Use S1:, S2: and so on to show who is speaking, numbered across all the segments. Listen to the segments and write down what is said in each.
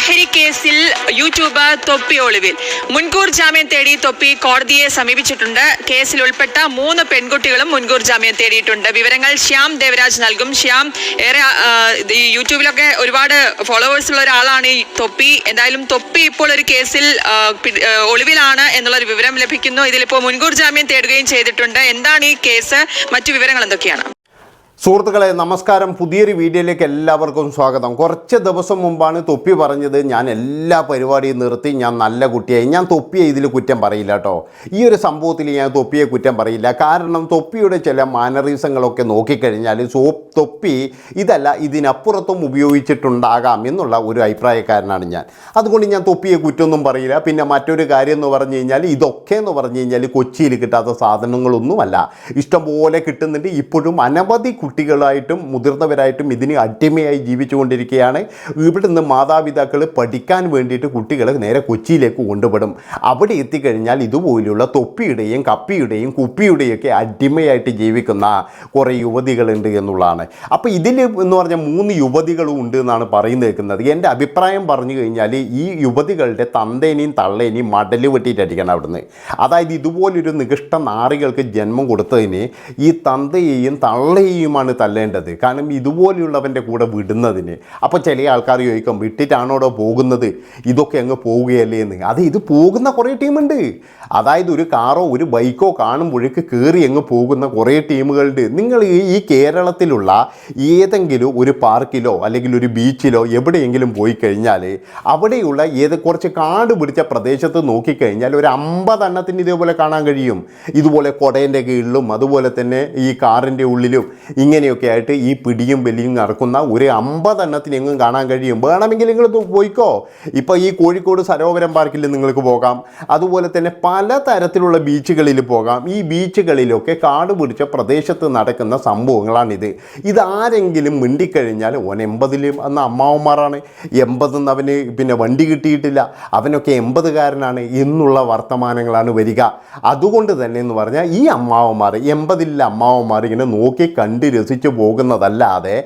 S1: ലഹരി കേസിൽ യൂട്യൂബർ തൊപ്പി ഒളിവിൽ. മുൻകൂർ ജാമ്യം തേടി തൊപ്പി കോടതിയെ സമീപിച്ചിട്ടുണ്ട്. കേസിൽ ഉൾപ്പെട്ട മൂന്ന് പെൺകുട്ടികളും മുൻകൂർ ജാമ്യം തേടിയിട്ടുണ്ട്. വിവരങ്ങൾ ശ്യാം ദേവരാജ് നൽകും. ശ്യാം ഏറെ യൂട്യൂബിലൊക്കെ ഒരുപാട് ഫോളോവേഴ്സ് ഉള്ള ഒരാളാണ് ഈ തൊപ്പി. എന്തായാലും തൊപ്പി ഇപ്പോൾ ഒരു കേസിൽ ഒളിവിലാണ് എന്നുള്ളൊരു വിവരം ലഭിക്കുന്നു. ഇതിലിപ്പോൾ മുൻകൂർ ജാമ്യം തേടുകയും ചെയ്തിട്ടുണ്ട്. എന്താണ് ഈ കേസ്? മറ്റു വിവരങ്ങൾ എന്തൊക്കെയാണ്?
S2: സുഹൃത്തുക്കളെ നമസ്കാരം. പുതിയൊരു വീഡിയോയിലേക്ക് എല്ലാവർക്കും സ്വാഗതം. കുറച്ച് ദിവസം മുമ്പാണ് തൊപ്പി പറഞ്ഞത് ഞാൻ എല്ലാ പരിപാടിയും നിർത്തി ഞാൻ നല്ല കുട്ടിയായി. ഞാൻ തൊപ്പിയെ ഇതിൽ കുറ്റം പറയില്ല കേട്ടോ ഈ ഒരു സംഭവത്തിൽ ഞാൻ തൊപ്പിയെ കുറ്റം പറയില്ല. കാരണം തൊപ്പിയുടെ ചില മാനറിസങ്ങളൊക്കെ നോക്കിക്കഴിഞ്ഞാൽ സോ തൊപ്പി ഇതല്ല ഇതിനപ്പുറത്തും ഉപയോഗിച്ചിട്ടുണ്ടാകാം എന്നുള്ള ഒരു അഭിപ്രായക്കാരനാണ് ഞാൻ. അതുകൊണ്ട് ഞാൻ തൊപ്പിയെ കുറ്റമൊന്നും പറയില്ല. പിന്നെ മറ്റൊരു കാര്യം എന്ന് പറഞ്ഞു കഴിഞ്ഞാൽ ഇതൊക്കെ എന്ന് പറഞ്ഞു കഴിഞ്ഞാൽ കൊച്ചിയിൽ കിട്ടാത്ത സാധനങ്ങളൊന്നുമല്ല. ഇഷ്ടംപോലെ കിട്ടുന്നുണ്ട്. ഇപ്പോഴും അനവധി കുട്ടികളായിട്ടും മുതിർന്നവരായിട്ടും ഇതിന് അടിമയായി ജീവിച്ചുകൊണ്ടിരിക്കുകയാണ്. ഇവിടുന്ന് മാതാപിതാക്കൾ പഠിക്കാൻ വേണ്ടിയിട്ട് കുട്ടികളെ നേരെ കൊച്ചിയിലേക്ക് കൊണ്ടുവിടും അവിടെ എത്തിക്കഴിഞ്ഞാൽ ഇതുപോലുള്ള തൊപ്പിയുടെയും കപ്പിയുടെയും കുപ്പിയുടെയൊക്കെ അടിമയായിട്ട് ജീവിക്കുന്ന കുറേ യുവതികളുണ്ട് എന്നുള്ളതാണ്. അപ്പോൾ ഇതിൽ എന്ന് പറഞ്ഞാൽ മൂന്ന് യുവതികളും ഉണ്ട് എന്നാണ് പറയുന്നത് കേൾക്കുന്നത് എന്റെ അഭിപ്രായം പറഞ്ഞു കഴിഞ്ഞാൽ ഈ യുവതികളുടെ തന്തേനെയും തള്ളേനെയും മടൽ വെട്ടിയിട്ടടിക്കണം അവിടുന്ന്. അതായത് ഇതുപോലൊരു നികഷ്ട നാറികൾക്ക് ജന്മം കൊടുത്തതിന് ഈ തന്തയെയും തള്ളയെയുമാണ് തല്ലേണ്ടത്. കാരണം ഇതുപോലെയുള്ളവന്റെ കൂടെ വിടുന്നതിന്. അപ്പോൾ ചില ആൾക്കാർ ചോദിക്കും വിട്ടിട്ടാണോടോ പോകുന്നത്? ഇതൊക്കെ അങ്ങ് പോവുകയല്ലേ എന്ന്. അത് ഇത് പോകുന്ന കുറേ ടീമുണ്ട്. അതായത് ഒരു കാറോ ഒരു ബൈക്കോ കാണുമ്പോഴേക്ക് കയറി അങ്ങ് പോകുന്ന കുറേ ടീമുകളുണ്ട്. നിങ്ങൾ ഈ കേരളത്തിലുള്ള ഏതെങ്കിലും ഒരു പാർക്കിലോ അല്ലെങ്കിൽ ഒരു ബീച്ചിലോ എവിടെയെങ്കിലും പോയി കഴിഞ്ഞാൽ അവിടെയുള്ള ഏത് കുറച്ച് കാട് പിടിച്ച പ്രദേശത്ത് നോക്കിക്കഴിഞ്ഞാൽ ഒരു അമ്പതെണ്ണത്തിന് ഇതേപോലെ കാണാൻ കഴിയും. ഇതുപോലെ കൊടേന്റെ കീഴിലും അതുപോലെ തന്നെ ഈ കാറിന്റെ ഉള്ളിലും ഇങ്ങനെയൊക്കെ ആയിട്ട് ഈ പിടിയും വലിയും നടക്കുന്ന ഒരു അമ്പതെണ്ണത്തിന് എങ്ങും കാണാൻ കഴിയും. വേണമെങ്കിൽ നിങ്ങൾ പോയിക്കോ. ഇപ്പോൾ ഈ കോഴിക്കോട് സരോവരം പാർക്കിൽ നിങ്ങൾക്ക് പോകാം. അതുപോലെ തന്നെ പലതരത്തിലുള്ള ബീച്ചുകളിൽ പോകാം. ഈ ബീച്ചുകളിലൊക്കെ കാട് പിടിച്ച പ്രദേശത്ത് നടക്കുന്ന സംഭവങ്ങളാണിത്. ഇതാരെങ്കിലും മിണ്ടിക്കഴിഞ്ഞാൽ ഓൻ എൺപതിലും അന്ന് അമ്മാവന്മാരാണ്. എൺപതെന്ന് അവന് പിന്നെ വണ്ടി കിട്ടിയിട്ടില്ല. അവനൊക്കെ എൺപതുകാരനാണ് എന്നുള്ള വർത്തമാനങ്ങളാണ് വരിക. അതുകൊണ്ട് തന്നെ എന്ന് പറഞ്ഞാൽ ഈ അമ്മാവന്മാർ എൺപതിലെ അമ്മാവന്മാർ ഇങ്ങനെ നോക്കി കണ്ട് രസിച്ച് പോകുന്നതല്ലാതെ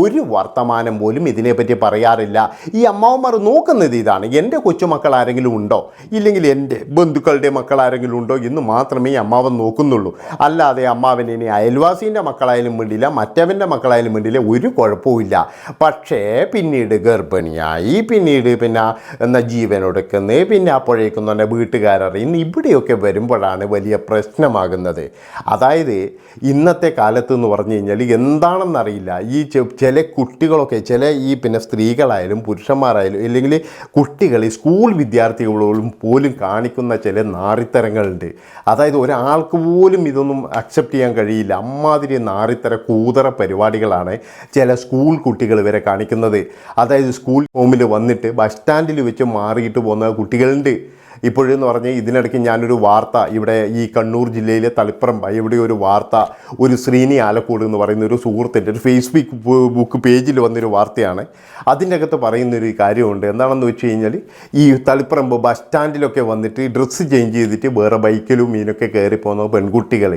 S2: ഒരു വർത്തമാനം പോലും ഇതിനെപ്പറ്റി പറയാറില്ല. ഈ അമ്മാവന്മാർ നോക്കുന്നത് ഇതാണ്. എന്റെ കൊച്ചുമക്കൾ ആരെങ്കിലും ഉണ്ടോ? ഇല്ലെങ്കിൽ എന്റെ ബന്ധുക്കളുടെ മക്കൾ ആരെങ്കിലും ഉണ്ടോ എന്ന് മാത്രമേ ഈ അമ്മാവൻ നോക്കുന്നുള്ളൂ. അല്ലാതെ അമ്മാവൻ ഇനി അയൽവാസീന്റെ മക്കളായാലും വേണ്ടിയില്ല മറ്റവന്റെ മക്കളായാലും വേണ്ടിയില്ല ഒരു കുഴപ്പമില്ല പക്ഷേ പിന്നീട് ഗർഭിണിയായി പിന്നീട് പിന്നെ എന്നാ ജീവനൊടുക്കുന്നത് പിന്നെ അപ്പോഴേക്കും തന്നെ വീട്ടുകാരറിയുന്നു ഇവിടെയൊക്കെ വരുമ്പോഴാണ് വലിയ പ്രശ്നമാകുന്നത്. അതായത് ഇന്നത്തെ കാലത്ത് എന്ന് പറഞ്ഞു കഴിഞ്ഞാൽ എന്താണെന്നറിയില്ല. ഈ ചില കുട്ടികളൊക്കെ ചില ഈ പിന്നെ സ്ത്രീകളായാലും പുരുഷന്മാരായാലും അല്ലെങ്കിൽ കുട്ടികൾ ഈ സ്കൂൾ വിദ്യാർത്ഥികളോടും പോലും കാണിക്കുന്ന ചില നാറിത്തരങ്ങളുണ്ട്. അതായത് ഒരാൾക്ക് പോലും ഇതൊന്നും അക്സെപ്റ്റ് ചെയ്യാൻ കഴിയില്ല. അമ്മാതിരി നാറിത്തര കൂതറ പരിപാടികളാണ് ചില സ്കൂൾ കുട്ടികൾ വരെ കാണിക്കുന്നത്. അതായത് സ്കൂൾ ഹോമിൽ വന്നിട്ട് ബസ് സ്റ്റാൻഡിൽ വെച്ച് മാറിയിട്ട് പോകുന്ന കുട്ടികളുണ്ട്. ഇപ്പോഴെന്ന് പറഞ്ഞ് ഇതിനിടയ്ക്ക് ഞാനൊരു വാർത്ത ഇവിടെ ഈ കണ്ണൂർ ജില്ലയിലെ തളിപ്പറമ്പ് ഇവിടെ ഒരു വാർത്ത ഒരു ശ്രീനി ആലക്കോട് എന്ന് പറയുന്ന ഒരു സുഹൃത്തിന്റെ ഒരു ഫേസ്ബുക്ക് ബുക്ക് പേജിൽ വന്നൊരു വാർത്തയാണ്. അതിന്റെ അകത്ത് പറയുന്നൊരു കാര്യമുണ്ട്. എന്താണെന്ന് വെച്ച് കഴിഞ്ഞാൽ ഈ തളിപ്പറമ്പ് ബസ് സ്റ്റാൻഡിലൊക്കെ വന്നിട്ട് ഡ്രസ്സ് ചേഞ്ച് ചെയ്തിട്ട് വേറെ ബൈക്കിലും മീനൊക്കെ കയറി പോകുന്ന പെൺകുട്ടികൾ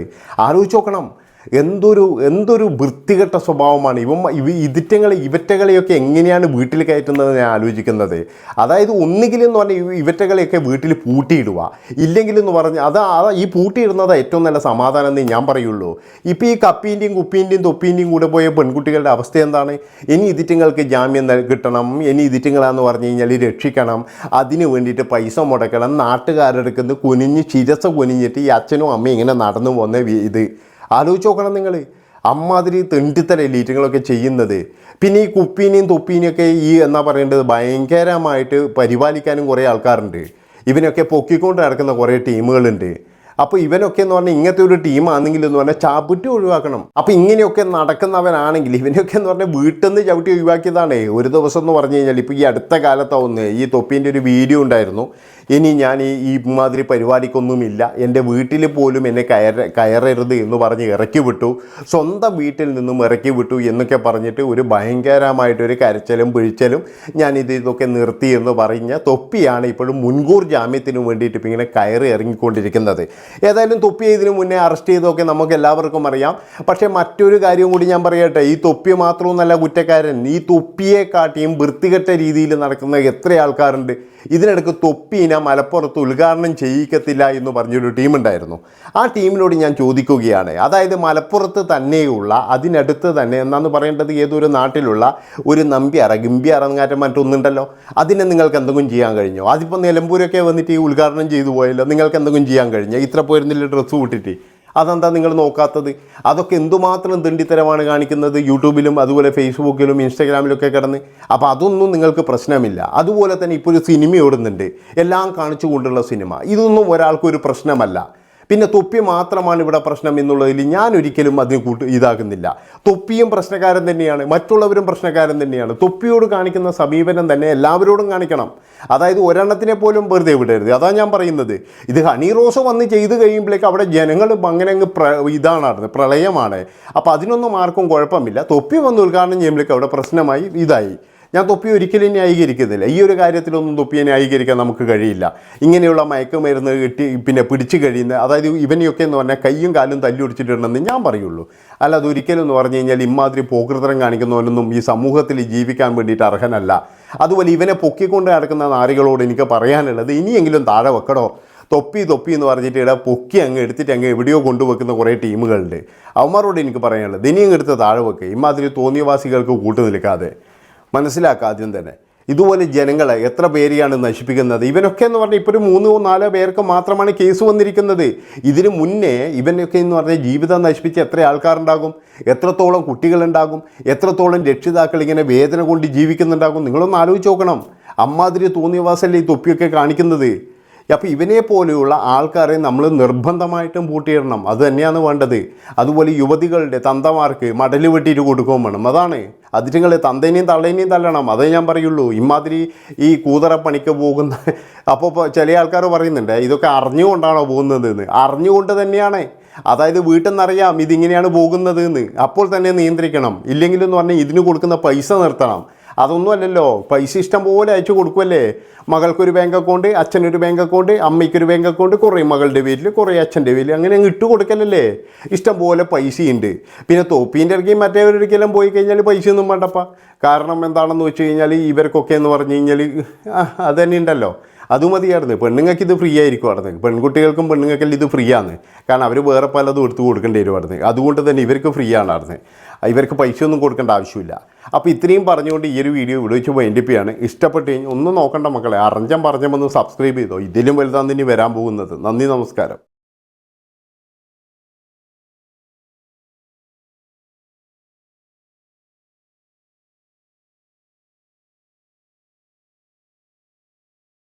S2: ആലോചിച്ച് നോക്കണം. എന്തൊരു എന്തൊരു വൃത്തികെട്ട സ്വഭാവമാണ്. ഇവ ഇവ ഇതിറ്റങ്ങളെ ഇവറ്റകളെയൊക്കെ എങ്ങനെയാണ് വീട്ടിൽ കയറ്റുന്നത് ഞാൻ ആലോചിക്കുന്നത്. അതായത് ഒന്നുകിലെന്ന് പറഞ്ഞാൽ ഇവറ്റകളെയൊക്കെ വീട്ടിൽ പൂട്ടിയിടുക. ഇല്ലെങ്കിലെന്ന് പറഞ്ഞ് അത് ഈ പൂട്ടിയിടുന്നത് ഏറ്റവും നല്ല സമാധാനം എന്നേ ഞാൻ പറയുള്ളൂ. ഇപ്പോൾ ഈ കപ്പീന്റെയും കുപ്പീന്റെയും തൊപ്പീന്റെയും കൂടെ പോയ പെൺകുട്ടികളുടെ അവസ്ഥ എന്താണ്? ഇനി ഇതിറ്റങ്ങൾക്ക് ജാമ്യം കിട്ടണം. ഇനി ഇതിറ്റങ്ങളാന്ന് പറഞ്ഞു കഴിഞ്ഞാൽ രക്ഷിക്കണം. അതിന് വേണ്ടിയിട്ട് പൈസ മുടക്കണം. നാട്ടുകാരെടുക്കുന്നത് കുനിഞ്ഞ് ചിരസ കുനിഞ്ഞിട്ട് ഈ അച്ഛനും അമ്മയും ഇങ്ങനെ നടന്നു പോകുന്ന ഇത്. ആലോചിച്ച് നോക്കണം നിങ്ങൾ അമ്മാതിരി തെണ്ടിത്തല ലീറ്റങ്ങളൊക്കെ ചെയ്യുന്നത്. പിന്നെ ഈ കുപ്പീനെയും തൊപ്പീനെയൊക്കെ ഈ എന്നാ പറയേണ്ടത് ഭയങ്കരമായിട്ട് പരിപാലിക്കാനും കുറേ ആൾക്കാരുണ്ട്. ഇവനൊക്കെ പൊക്കിക്കൊണ്ട് നടക്കുന്ന കുറേ ടീമുകളുണ്ട്. അപ്പോൾ ഇവനൊക്കെ എന്ന് പറഞ്ഞാൽ ഇങ്ങനത്തെ ഒരു ടീമാണെങ്കിൽ എന്ന് പറഞ്ഞാൽ ചാപ്പുറ്റി ഒഴിവാക്കണം. അപ്പോൾ ഇങ്ങനെയൊക്കെ നടക്കുന്നവനാണെങ്കിൽ ഇവനൊക്കെ എന്ന് പറഞ്ഞാൽ വീട്ടിൽ നിന്ന് ചവിട്ടി ഒഴിവാക്കിയതാണ്. ഒരു ദിവസം എന്ന് പറഞ്ഞു കഴിഞ്ഞാൽ ഇപ്പോൾ ഈ അടുത്ത കാലത്താവുന്ന ഈ തൊപ്പീന്റെ ഒരു വീഡിയോ ഉണ്ടായിരുന്നു. ഇനി ഞാൻ ഈ ഈ മാതിരി പരിപാടിക്കൊന്നുമില്ല. എന്റെ വീട്ടിൽ പോലും എന്നെ കയറ കയറരുത് എന്ന് പറഞ്ഞ് ഇറക്കി വിട്ടു. സ്വന്തം വീട്ടിൽ നിന്നും ഇറക്കി വിട്ടു എന്നൊക്കെ പറഞ്ഞിട്ട് ഒരു ഭയങ്കരമായിട്ടൊരു കരച്ചലും പിഴിച്ചലും ഞാൻ ഇത് ഇതൊക്കെ നിർത്തി എന്ന് പറഞ്ഞ തൊപ്പിയാണ് ഇപ്പോഴും മുൻകൂർ ജാമ്യത്തിന് വേണ്ടിയിട്ട് ഇപ്പം ഇങ്ങനെ കയറി ഇറങ്ങിക്കൊണ്ടിരിക്കുന്നത്. ഏതായാലും തൊപ്പിയെ ഇതിനു മുന്നേ അറസ്റ്റ് ചെയ്തൊക്കെ നമുക്ക് എല്ലാവർക്കും അറിയാം. പക്ഷേ മറ്റൊരു കാര്യം കൂടി ഞാൻ പറയട്ടെ ഈ തൊപ്പി മാത്രമൊന്നല്ല കുറ്റക്കാരൻ ഈ തൊപ്പിയെ കാട്ടിയും വൃത്തികെട്ട രീതിയിൽ നടക്കുന്ന എത്ര ആൾക്കാരുണ്ട്. ഇതിനിടക്ക് തൊപ്പീന മലപ്പുറത്ത് ഉദ്ഘാടനം ചെയ്യിക്കത്തില്ല എന്ന് പറഞ്ഞൊരു ടീമുണ്ടായിരുന്നു ആ ടീമിനോട് ഞാൻ ചോദിക്കുകയാണ് അതായത് മലപ്പുറത്ത് തന്നെയുള്ള അതിനടുത്ത് തന്നെ എന്നാന്ന് പറയേണ്ടത് ഏതൊരു നാട്ടിലുള്ള ഒരു നമ്പ്യാറ ഗംഭ്യാറ അങ്ങാറ്റം മറ്റൊന്നുണ്ടല്ലോ. അതിനെ നിങ്ങൾക്ക് എന്തെങ്കിലും ചെയ്യാൻ കഴിഞ്ഞോ? അതിപ്പോൾ നിലമ്പൂരൊക്കെ വന്നിട്ട് ഈ ഉദ്ഘാടനം ചെയ്തു പോയല്ലോ നിങ്ങൾക്ക് എന്തെങ്കിലും ചെയ്യാൻ കഴിഞ്ഞോ? ഇത്ര പോയിരുന്നില്ല ഡ്രസ്സ് കൂട്ടിയിട്ട്? അതെന്താ നിങ്ങൾ നോക്കാത്തത്? അതൊക്കെ എന്തുമാത്രം തിണ്ടിത്തരമാണ് കാണിക്കുന്നത് യൂട്യൂബിലും അതുപോലെ ഫേസ്ബുക്കിലും ഇൻസ്റ്റാഗ്രാമിലൊക്കെ കിടന്ന്. അപ്പോൾ അതൊന്നും നിങ്ങൾക്ക് പ്രശ്നമില്ല. അതുപോലെ തന്നെ ഇപ്പോൾ ഒരു സിനിമ ഓടുന്നുണ്ട്. എല്ലാം കാണിച്ചുകൊണ്ടുള്ള സിനിമ. ഇതൊന്നും ഒരാൾക്കൊരു പ്രശ്നമല്ല. പിന്നെ തൊപ്പി മാത്രമാണ് ഇവിടെ പ്രശ്നം എന്നുള്ളതിൽ ഞാൻ ഒരിക്കലും അതിന് കൂട്ട് ഇതാകുന്നില്ല. തൊപ്പിയും പ്രശ്നക്കാരൻ തന്നെയാണ് മറ്റുള്ളവരും പ്രശ്നക്കാരൻ തന്നെയാണ്. തൊപ്പിയോട് കാണിക്കുന്ന സമീപനം തന്നെ എല്ലാവരോടും കാണിക്കണം. അതായത് ഒരെണ്ണത്തിനെ പോലും വെറുതെ വിടരുത്. അതാ ഞാൻ പറയുന്നത്. ഇത് ഹണി റോസ് വന്ന് ചെയ്ത് കഴിയുമ്പോഴേക്ക് അവിടെ ജനങ്ങൾ അങ്ങനെ അങ്ങ് പ്ര ഇതാണ് പ്രളയമാണ്. അപ്പോൾ അതിനൊന്നും ആർക്കും കുഴപ്പമില്ല. തൊപ്പി വന്ന് ഉദ്ഘാടനം ചെയ്യുമ്പോഴേക്ക് അവിടെ പ്രശ്നമായി ഇതായി. ഞാൻ തൊപ്പി ഒരിക്കലും ന്യായീകരിക്കുന്നില്ല ഈ ഒരു കാര്യത്തിലൊന്നും തൊപ്പിയെ ന്യായീകരിക്കാൻ നമുക്ക് കഴിയില്ല. ഇങ്ങനെയുള്ള മയക്കുമരുന്ന് കിട്ടി പിന്നെ പിടിച്ചു കഴിയുന്ന അതായത് ഇവനെയൊക്കെ എന്ന് പറഞ്ഞാൽ കൈയും കാലും തല്ലി ഒടിച്ചിട്ടുണ്ടെന്ന് ഞാൻ പറയുള്ളൂ. അല്ല അതൊരിക്കലും എന്ന് പറഞ്ഞു കഴിഞ്ഞാൽ ഇമാതിരി പോകൃതരം കാണിക്കുന്നവനൊന്നും ഈ സമൂഹത്തിൽ ജീവിക്കാൻ വേണ്ടിയിട്ട് അർഹനല്ല. അതുപോലെ ഇവനെ പൊക്കിക്കൊണ്ട് നടക്കുന്ന നാരികളോട് എനിക്ക് പറയാനുള്ളത് ഇനിയെങ്കിലും താഴെ വെക്കടോ. തൊപ്പി തൊപ്പി എന്ന് പറഞ്ഞിട്ട് ഇവിടെ പൊക്കി അങ്ങ് എടുത്തിട്ട് അങ്ങ് എവിടെയോ കൊണ്ടുവെക്കുന്ന കുറേ ടീമുകളുണ്ട്. അവന്മാരോട് എനിക്ക് പറയാനുള്ളത് ഇനിയും എടുത്ത് താഴെ വെക്കുക ഇമാതിരി തോന്നിയവാസികൾക്ക് കൂട്ടു നിൽക്കാതെ. മനസ്സിലാക്കുക ആദ്യം തന്നെ. ഇതുപോലെ ജനങ്ങളെ എത്ര പേരെയാണ് നശിപ്പിക്കുന്നത്? ഇവനൊക്കെ എന്ന് പറഞ്ഞാൽ ഇപ്പോൾ ഒരു മൂന്നോ നാലോ പേർക്ക് മാത്രമാണ് കേസ് വന്നിരിക്കുന്നത്. ഇതിനു മുന്നേ ഇവനൊക്കെ എന്ന് പറഞ്ഞാൽ ജീവിതം നശിപ്പിച്ച് എത്ര ആൾക്കാരുണ്ടാകും? എത്രത്തോളം കുട്ടികളുണ്ടാകും? എത്രത്തോളം രക്ഷിതാക്കൾ ഇങ്ങനെ വേദന കൊണ്ട് ജീവിക്കുന്നുണ്ടാകും? നിങ്ങളൊന്ന് ആലോചിച്ച് നോക്കണം. അമ്മാതിരി തോന്നിയവാസല്ലേ ഈ തൊപ്പിയൊക്കെ കാണിക്കുന്നത്? അപ്പോൾ ഇവനെ പോലെയുള്ള ആൾക്കാരെ നമ്മൾ നിർബന്ധമായിട്ടും പൂട്ടിയിടണം. അത് തന്നെയാണ് വേണ്ടത്. അതുപോലെ യുവതികളുടെ തന്തമാർക്ക് മടൽ വെട്ടിയിട്ട് കൊടുക്കുകയും വേണം. അതാണ്. അതിറ്റുങ്ങൾ തന്തേനെയും തള്ളേനെയും തല്ലണം. അതേ ഞാൻ പറയുള്ളൂ. ഇമാതിരി ഈ കൂതറ പണിക്ക് പോകുന്ന അപ്പോൾ ചില ആൾക്കാർ പറയുന്നുണ്ട് ഇതൊക്കെ അറിഞ്ഞുകൊണ്ടാണോ പോകുന്നത് എന്ന് അറിഞ്ഞുകൊണ്ട് തന്നെയാണ്. അതായത് വീട്ടിൽ നിന്നറിയാം ഇതിങ്ങനെയാണ് പോകുന്നത് എന്ന് അപ്പോൾ തന്നെ നിയന്ത്രിക്കണം. ഇല്ലെങ്കിലെന്ന് പറഞ്ഞാൽ ഇതിന് കൊടുക്കുന്ന പൈസ നിർത്തണം. അതൊന്നും അല്ലല്ലോ. പൈസ ഇഷ്ടം പോലെ അയച്ചു കൊടുക്കുമല്ലേ മകൾക്കൊരു ബാങ്ക് അക്കൗണ്ട് അച്ഛനൊരു ബാങ്ക് അക്കൗണ്ട് അമ്മയ്ക്കൊരു ബാങ്ക് അക്കൗണ്ട് കുറേ മകളുടെ പേരിൽ കുറേ അച്ഛന്റെ പേരിൽ അങ്ങനെ അങ്ങ് ഇട്ട് കൊടുക്കലല്ലേ? ഇഷ്ടം പോലെ പൈസയുണ്ട്. പിന്നെ തോപ്പീന്റെ ഇറക്കി മറ്റേവരൊരിക്കലും പോയി കഴിഞ്ഞാൽ പൈസ ഒന്നും വേണ്ടപ്പ. കാരണം എന്താണെന്ന് വെച്ച് കഴിഞ്ഞാൽ ഇവർക്കൊക്കെ എന്ന് പറഞ്ഞു കഴിഞ്ഞാൽ അത് തന്നെ ഉണ്ടല്ലോ. അത് മതിയായിരുന്നു. പെണ്ണുങ്ങൾക്ക് ഇത് ഫ്രീ ആയിരിക്കും അവിടെ പെൺകുട്ടികൾക്കും പെണ്ണുങ്ങൾക്കെല്ലാം ഇത് ഫ്രീ ആണ്. കാരണം അവർ വേറെ പലതും എടുത്തു കൊടുക്കേണ്ടി വരും അവിടെ അതുകൊണ്ട് തന്നെ ഇവർക്ക് ഫ്രീ ആണ് അവിടെ ഇവർക്ക് പൈസ ഒന്നും കൊടുക്കേണ്ട ആവശ്യമില്ല. അപ്പോൾ ഇത്രയും പറഞ്ഞുകൊണ്ട് ഈ ഒരു വീഡിയോ ഇവിടെ വെച്ച് വൈൻഡിപ്പിയാണ് ഇഷ്ടപ്പെട്ട് കഴിഞ്ഞാൽ ഒന്നും നോക്കണ്ട മക്കളെ. അറിഞ്ഞം പറഞ്ഞമെന്ന് സബ്സ്ക്രൈബ് ചെയ്തോ. ഇതിലും വലുതാണ് ഇനി വരാൻ പോകുന്നത്. നന്ദി നമസ്കാരം.